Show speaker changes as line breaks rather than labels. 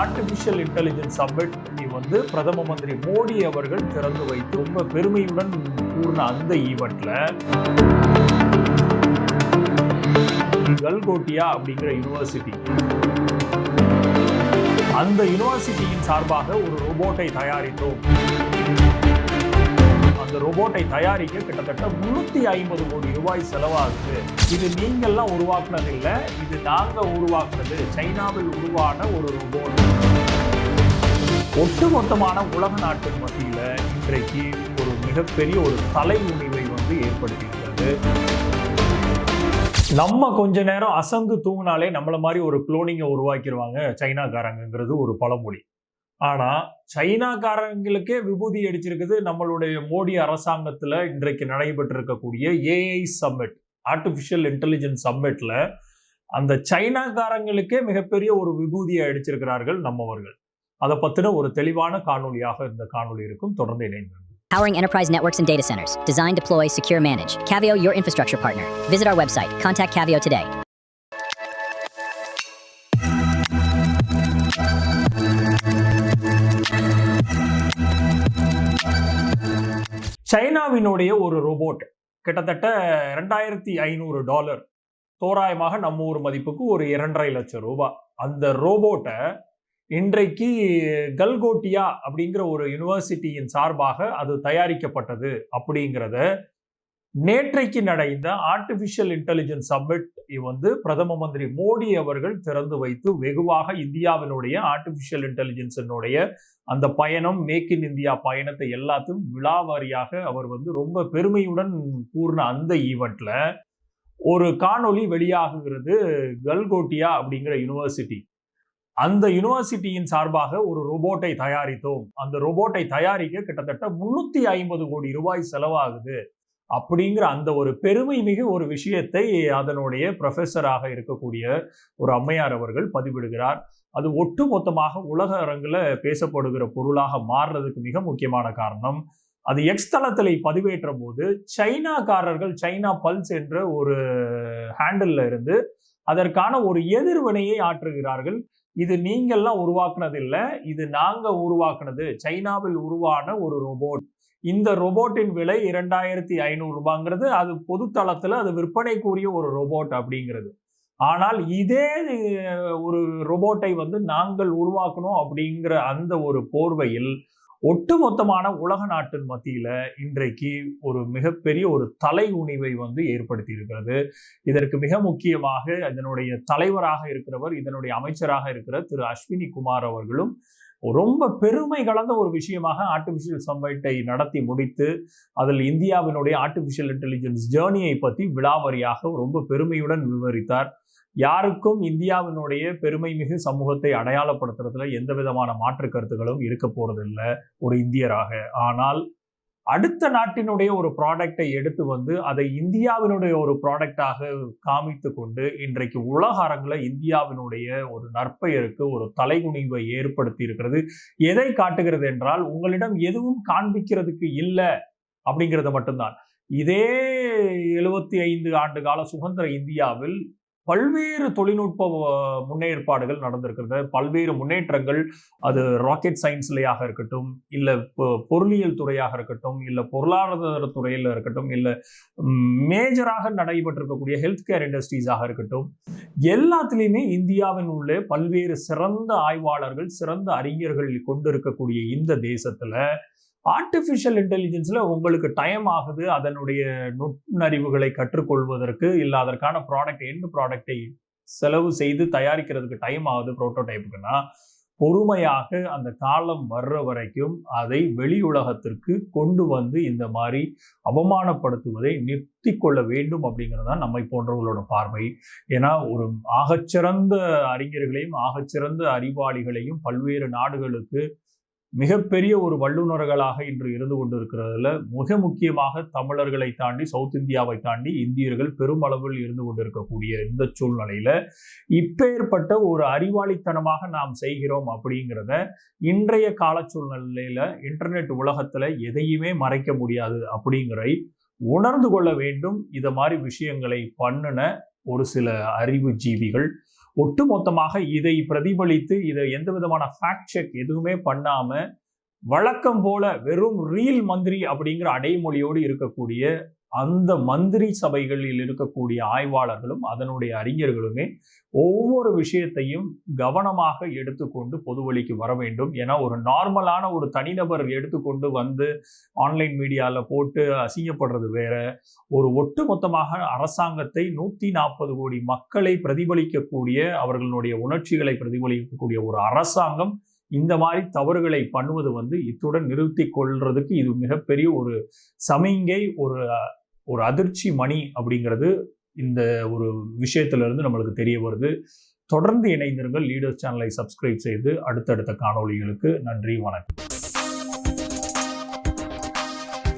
Artificial intelligence submit வந்து பிரதம மந்திரி மோடி அவர்கள் திறந்து வைத்து ரொம்ப பெருமையுடன் கூறின அந்த ஈவெண்ட்ல கல்கோட்டியா அப்படிங்கிற யுனிவர்சிட்டி அந்த யுனிவர்சிட்டியின் சார்பாக ஒரு ரோபோட்டை தயாரித்தோம். அந்த ரோபோட்டை தயாரிக்க கிட்டத்தட்ட முன்னூத்தி ஐம்பது கோடி ரூபாய் செலவாகுது. இது நீங்கள்லாம் உருவாக்குனது இல்லை இது நாங்க உருவாக்குனது. சைனாவில் உருவான ஒரு ரோபோட் ஒட்டுமொத்தமான உலக நாட்டின் மத்தியில் இன்றைக்கு ஒரு மிகப்பெரிய ஒரு தலைமுனிவை வந்து ஏற்படுத்தியிருக்கிறது. நம்ம கொஞ்ச நேரம் அசந்து தூங்கினாலே நம்மள மாதிரி ஒரு குளோனிங்கை உருவாக்கிடுவாங்க சைனாக்காரங்கிறது ஒரு பழமொழி. ஆனா சைனாக்காரங்களுக்கே விபூதி அடிச்சிருக்குது நம்மளுடைய மோடி அரசாங்கத்துல இன்றைக்கு நடைபெற்றிருக்கக்கூடிய ஏஐ சம்மிட் ஆர்டிபிஷியல் இன்டெலிஜென்ஸ் சம்மிட்ல அந்த சைனாக்காரங்களுக்கே மிகப்பெரிய ஒரு விபூதியை அடிச்சிருக்கிறார்கள் நம்மவர்கள் அதை பத்தின ஒரு தெளிவான காணொலியாக இந்த காணொலி இருக்கும் தொடர்ந்து இணைந்து
Powering enterprise networks and data centers. Design, deploy, secure, manage. Cavio, your infrastructure partner. Visit our website. Contact Cavio today.
சைனாவினுடைய ஒரு ரோபோட் கிட்டத்தட்ட ரெண்டாயிரத்தி ஐநூறு டாலர் தோராயமாக நம்ம ஊர் மதிப்புக்கு ஒரு இரண்டரை லட்சம் ரூபாய் அந்த ரோபோட்டை இன்றைக்கு கல்கோட்டியா அப்படிங்கிற ஒரு யுனிவர்சிட்டியின் சார்பாக அது தயாரிக்கப்பட்டது அப்படிங்கிறத நேற்றைக்கு நடந்த ஆர்டிபிஷியல் இன்டெலிஜென்ஸ் சப்மிட் வந்து பிரதம மந்திரி மோடி அவர்கள் திறந்து வைத்து வெகுவாக இந்தியாவினுடைய ஆர்டிபிஷியல் இன்டெலிஜென்ஸினுடைய அந்த பயணம் மேக் இன் இந்தியா பயணத்தை எல்லாத்தையும் விழாவாரியாக அவர் வந்து ரொம்ப பெருமையுடன் கூறின அந்த ஈவெண்ட்ல ஒரு காணொளி வெளியாகுகிறது கல்கோட்டியா அப்படிங்கிற யூனிவர்சிட்டி அந்த யூனிவர்சிட்டியின் சார்பாக ஒரு ரோபோட்டை தயாரித்தோம். அந்த ரோபோட்டை தயாரிக்க கிட்டத்தட்ட முன்னூத்தி ஐம்பது கோடி ரூபாய் செலவாகுது. அப்படிங்கிற அந்த ஒரு பெருமை மிகு ஒரு விஷயத்தை அதனுடைய ப்ரொஃபஸராக இருக்கக்கூடிய ஒரு அம்மையார் அவர்கள் பதிவிடுகிறார். அது ஒட்டு மொத்தமாக உலக அரங்கில் பேசப்படுகிற பொருளாக மாறுறதுக்கு மிக முக்கியமான காரணம். அது எக்ஸ் தளத்தில் பதிவேற்ற போது சைனாக்காரர்கள் சைனா பல்ஸ் என்ற ஒரு ஹேண்டில் இருந்து அதற்கான ஒரு எதிர்வினையை ஆற்றுகிறார்கள். இது நீங்கள்லாம் உருவாக்குனது இல்லை இது நாங்கள் உருவாக்குனது. சைனாவில் உருவான ஒரு ரோபோட் இந்த ரோபோட்டின் விலை இரண்டாயிரத்தி ஐநூறு ரூபாங்கிறது. அது பொதுத்தளத்தில் அது விற்பனைக்குரிய ஒரு ரோபோட் அப்படிங்கிறது. ஆனால் இதே ஒரு ரோபோட்டை வந்து நாங்கள் உருவாக்கணும் அப்படிங்கிற அந்த ஒரு போர்வையில் ஒட்டுமொத்தமான உலக நாட்டின் மத்தியில இன்றைக்கு ஒரு மிகப்பெரிய ஒரு தலை உணிவை வந்து ஏற்படுத்தி இருக்கிறது இதற்கு மிக முக்கியமாக இதனுடைய தலைவராக இருக்கிறவர் இதனுடைய அமைச்சராக இருக்கிற திரு அஸ்வினி குமார் அவர்களும் ரொம்ப பெருமை கலந்த ஒரு விஷயமாக ஆர்டிபிஷியல் சம்மிட்டை நடத்தி முடித்து அதில் இந்தியாவினுடைய ஆர்டிபிஷியல் இன்டெலிஜென்ஸ் ஜேர்னியை பற்றி விழாவரியாக ரொம்ப பெருமையுடன் விவரித்தார். யாருக்கும் இந்தியாவினுடைய பெருமை மிகு சமூகத்தை அடையாளப்படுத்துறதுல எந்த விதமான மாற்று கருத்துக்களும் இருக்க போறதில்லை ஒரு இந்தியராக. ஆனால் அடுத்த நாட்டினுடைய ஒரு ப்ராடக்டை எடுத்து வந்து அதை இந்தியாவினுடைய ஒரு ப்ராடக்டாக காமித்து கொண்டு இன்றைக்கு உலக அரங்கில் இந்தியாவினுடைய ஒரு நற்பெயருக்கு ஒரு தலைகுனிவை ஏற்படுத்தி இருக்கிறது. எதை காட்டுகிறது என்றால் உங்களிடம் எதுவும் காண்பிக்கிறதுக்கு இல்லை அப்படிங்கிறது மட்டும்தான். இதே எழுபத்தி ஐந்து ஆண்டு கால சுதந்திர இந்தியாவில் பல்வேறு தொழில்நுட்ப முன்னேற்பாடுகள் நடந்திருக்கிறது. பல்வேறு முன்னேற்றங்கள் அது ராக்கெட் சயின்ஸ்லையாக இருக்கட்டும் இல்லை பொருளியல் துறையாக இருக்கட்டும் இல்லை பொருளாதார துறையில் இருக்கட்டும் இல்லை மேஜராக நடைபெற்றிருக்கக்கூடிய ஹெல்த் கேர் இண்டஸ்ட்ரீஸாக இருக்கட்டும் எல்லாத்துலேயுமே இந்தியாவின் உள்ளே பல்வேறு சிறந்த ஆய்வாளர்கள் சிறந்த அறிஞர்கள் கொண்டிருக்கக்கூடிய இந்த தேசத்துல ஆர்டிஃபிஷியல் இன்டெலிஜென்ஸில் உங்களுக்கு டைம் ஆகுது அதனுடைய நுண்ணறிவுகளை கற்றுக்கொள்வதற்கு இல்லை அதற்கான ப்ராடக்ட் எந்த ப்ராடக்டை செலவு செய்து தயாரிக்கிறதுக்கு டைம் ஆகுது ப்ரோட்டோடைப்புக்குன்னா பொறுமையாக அந்த காலம் வர்ற வரைக்கும் அதை வெளி உலகத்திற்கு கொண்டு வந்து இந்த மாதிரி அவமானப்படுத்துவதை நிறுத்தி கொள்ள வேண்டும் அப்படிங்கிறது தான் நம்மை போன்றவர்களோட பார்வை. ஏன்னா ஒரு ஆகச்சிறந்த அறிஞர்களையும் ஆகச்சிறந்த அறிவாளிகளையும் பல்வேறு நாடுகளுக்கு மிகப்பெரிய ஒரு வல்லுநர்களாக இன்று இருந்து கொண்டிருக்கிறதுல மிக முக்கியமாக தமிழர்களை தாண்டி சவுத் இந்தியாவை தாண்டி இந்தியர்கள் பெருமளவில் இருந்து கொண்டிருக்கக்கூடிய இந்த சூழ்நிலையில இப்பேற்பட்ட ஒரு அறிவாளித்தனமாக நாம் செய்கிறோம் அப்படிங்கிறத இன்றைய கால சூழ்நிலையில இன்டர்நெட் உலகத்துல எதையுமே மறைக்க முடியாது அப்படிங்கிறதை உணர்ந்து கொள்ள வேண்டும். இத மாதிரி விஷயங்களை பண்ணின ஒரு சில அறிவு ஜீவிகள் ஒட்டுமொத்தமாக இதை பிரதிபலித்து இதை எந்த விதமான ஃபேக்ட் செக் எதுவுமே பண்ணாம வழக்கம் போல வெறும் ரீல் மந்திரி அப்படிங்கிற அடைமொழியோடு இருக்கக்கூடிய அந்த மந்திரி சபைகளில் இருக்கக்கூடிய ஆய்வாளர்களும் அதனுடைய அறிஞர்களுமே ஒவ்வொரு விஷயத்தையும் கவனமாக எடுத்துக்கொண்டு பொது வழிக்கு வர வேண்டும். ஏன்னா ஒரு நார்மலான ஒரு தனிநபர் எடுத்துக்கொண்டு வந்து ஆன்லைன் மீடியாவில் போட்டு அசிங்கப்படுறது வேற. ஒரு ஒட்டுமொத்தமாக அரசாங்கத்தை நூற்றி நாற்பது கோடி மக்களை பிரதிபலிக்கக்கூடிய அவர்களுடைய உணர்ச்சிகளை பிரதிபலிக்கக்கூடிய ஒரு அரசாங்கம் இந்த மாதிரி தவறுகளை பண்ணுவது வந்து இத்துடன் நிறுத்தி கொள்றதுக்கு இது மிகப்பெரிய ஒரு சமிங்கை ஒரு ஒரு அதிர்ச்சி மணி அப்படிங்கிறது இந்த ஒரு விஷயத்துல இருந்து நம்மளுக்கு தெரிய வருது. தொடர்ந்து இணைந்திருங்கள். லீடர்ஸ் சேனலை சப்ஸ்கிரைப் செய்து அடுத்தடுத்த காணொளிகளுக்கு நன்றி வணக்கம்.